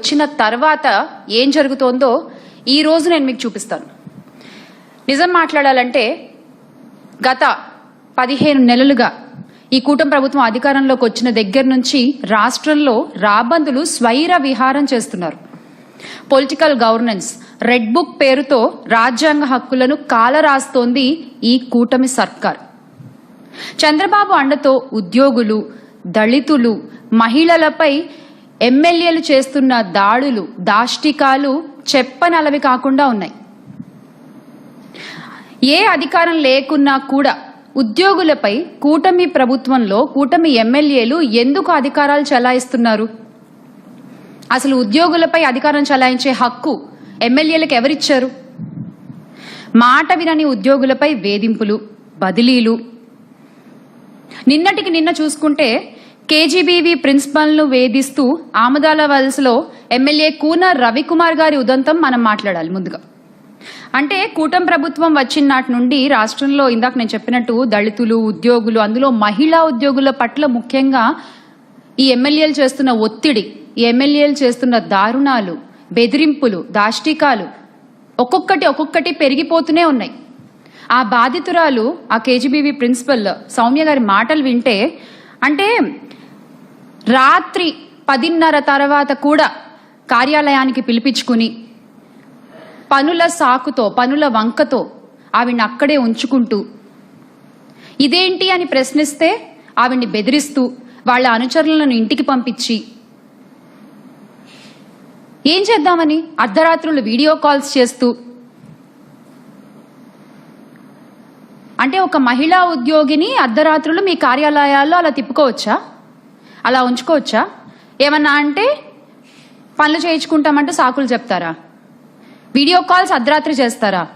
వచ్చిన తర్వాత ఏం జరుగుతోందో ఈ రోజు నేను మీకు చూపిస్తాను. నిజం మాట్లాడాలంటే గత పదిహేను నెలలుగా ఈ కూటమి ప్రభుత్వం అధికారంలోకి వచ్చిన దగ్గర నుంచి రాష్ట్రంలో రాబందులు స్వైర విహారం చేస్తున్నారు. పొలిటికల్ గవర్నెన్స్ రెడ్ బుక్ పేరుతో రాజ్యాంగ హక్కులను కాలరాస్తోంది ఈ కూటమి సర్కార్. చంద్రబాబు అండతో ఉద్యోగులు దళితులు మహిళలపై ఎమ్మెల్యేలు చేస్తున్న దాడులు దాష్టికాలు చెప్పనలవి కాకుండా ఉన్నాయి. ఏ అధికారం లేకున్నా కూడా ఉద్యోగులపై కూటమి ప్రభుత్వంలో కూటమి ఎమ్మెల్యేలు ఎందుకు అధికారాలు చలాయిస్తున్నారు? అసలు ఉద్యోగులపై అధికారం చెలాయించే హక్కు ఎమ్మెల్యేలకు ఎవరిచ్చారు? మాట వినని ఉద్యోగులపై వేధింపులు బదిలీలు. నిన్నటికి నిన్న చూసుకుంటే కేజీబీవీ ప్రిన్సిపల్ను వేధిస్తూ ఆమదాల వలసలో ఎమ్మెల్యే కూన రవికుమార్ గారి ఉదంతం మనం మాట్లాడాలి ముందుగా. అంటే కూటమి ప్రభుత్వం వచ్చిన నాటి నుండి రాష్ట్రంలో ఇందాక నేను చెప్పినట్టు దళితులు ఉద్యోగులు అందులో మహిళా ఉద్యోగుల పట్ల ముఖ్యంగా ఈ ఎమ్మెల్యేలు చేస్తున్న ఒత్తిడి ఈ ఎమ్మెల్యేలు చేస్తున్న దారుణాలు బెదిరింపులు దాష్టికాలు ఒక్కొక్కటి ఒక్కొక్కటి పెరిగిపోతూనే ఉన్నాయి. ఆ బాధితురాలు ఆ కేజీబీవీ ప్రిన్సిపల్ సౌమ్య గారి మాటలు వింటే అంటే రాత్రి పదిన్నర తర్వాత కూడా కార్యాలయానికి పిలిపించుకుని పనుల సాకుతో పనుల వంకతో ఆవిడ్ని అక్కడే ఉంచుకుంటూ ఇదేంటి అని ప్రశ్నిస్తే ఆవిడ్ని బెదిరిస్తూ వాళ్ళ అనుచరులను ఇంటికి పంపించి ఏం చేద్దామని అర్ధరాత్రులు వీడియో కాల్స్ చేస్తూ అంటే ఒక మహిళా ఉద్యోగిని అర్ధరాత్రులు మీ కార్యాలయాల్లో అలా తిప్పుకోవచ్చా? అలా ఉంచుకోవచ్చా? ఏమన్నా అంటే పనులు చేయించుకుంటామంటే సాకులు చెప్తారా? వీడియో కాల్స్ అర్ధరాత్రి చేస్తారా?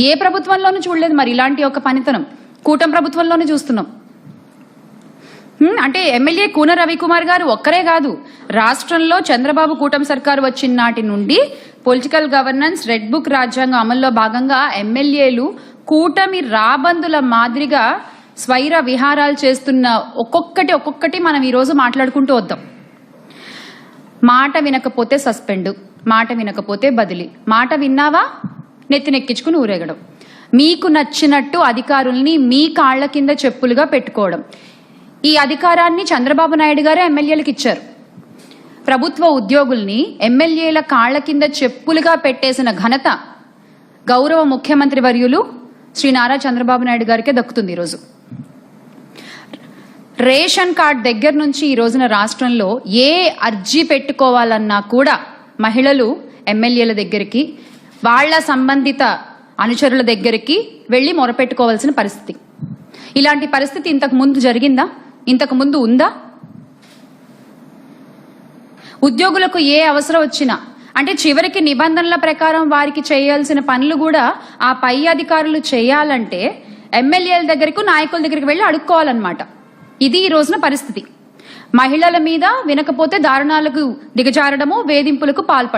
ఏ ప్రభుత్వంలోనూ చూడలేదు మరి ఇలాంటి ఒక పనితనం. కూటమి ప్రభుత్వంలోనే చూస్తున్నాం. అంటే ఎమ్మెల్యే కూన రవికుమార్ గారు ఒక్కరే కాదు. రాష్ట్రంలో చంద్రబాబు కూటమి సర్కారు వచ్చిన నాటి నుండి పొలిటికల్ గవర్నెన్స్ రెడ్ బుక్ రాజ్యాంగం అమల్లో భాగంగా ఎమ్మెల్యేలు కూటమి రాబందుల మాదిరిగా స్వైర విహారాలు చేస్తున్న ఒక్కొక్కటి ఒక్కొక్కటి మనం ఈరోజు మాట్లాడుకుంటూ వద్దాం. మాట వినకపోతే సస్పెండ్ మాట వినకపోతే బదిలీ. మాట విన్నావా? నెత్తినెక్కించుకుని ఊరేగడం. మీకు నచ్చినట్టు అధికారుల్ని మీ కాళ్ళ కింద చెప్పులుగా పెట్టుకోవడం. ఈ అధికారాన్ని చంద్రబాబు నాయుడు గారే ఎమ్మెల్యేలకు ఇచ్చారు. ప్రభుత్వ ఉద్యోగుల్ని ఎమ్మెల్యేల కాళ్ళ కింద చెప్పులుగా పెట్టేసిన ఘనత గౌరవ ముఖ్యమంత్రి వర్యులు శ్రీ నారా చంద్రబాబు నాయుడు గారికే దక్కుతుంది ఈరోజు రేషన్ కార్డ్ దగ్గర నుంచి ఈ రోజున రాష్ట్రంలో ఏ అర్జీ పెట్టుకోవాలన్నా కూడా మహిళలు ఎమ్మెల్యేల దగ్గరికి వాళ్ళ సంబంధిత అనుచరుల దగ్గరికి వెళ్ళి మొరపెట్టుకోవాల్సిన పరిస్థితి. ఇలాంటి పరిస్థితి ఇంతకు ముందు జరిగిందా? ఇంతకు ముందు ఉందా? ఉద్యోగులకు ఏ అవసరం వచ్చినా అంటే చివరికి నిబంధనల ప్రకారం వారికి చేయాల్సిన పనులు కూడా ఆ పై అధికారులు చేయాలంటే ఎమ్మెల్యేల దగ్గరకు నాయకుల దగ్గరికి వెళ్ళి అడుక్కోవాలన్నమాట. ఇది ఈ రోజున పరిస్థితి. మహిళల మీద వినకపోతే దారుణాలకు దిగజారడము వేధింపులకు పాల్పడడం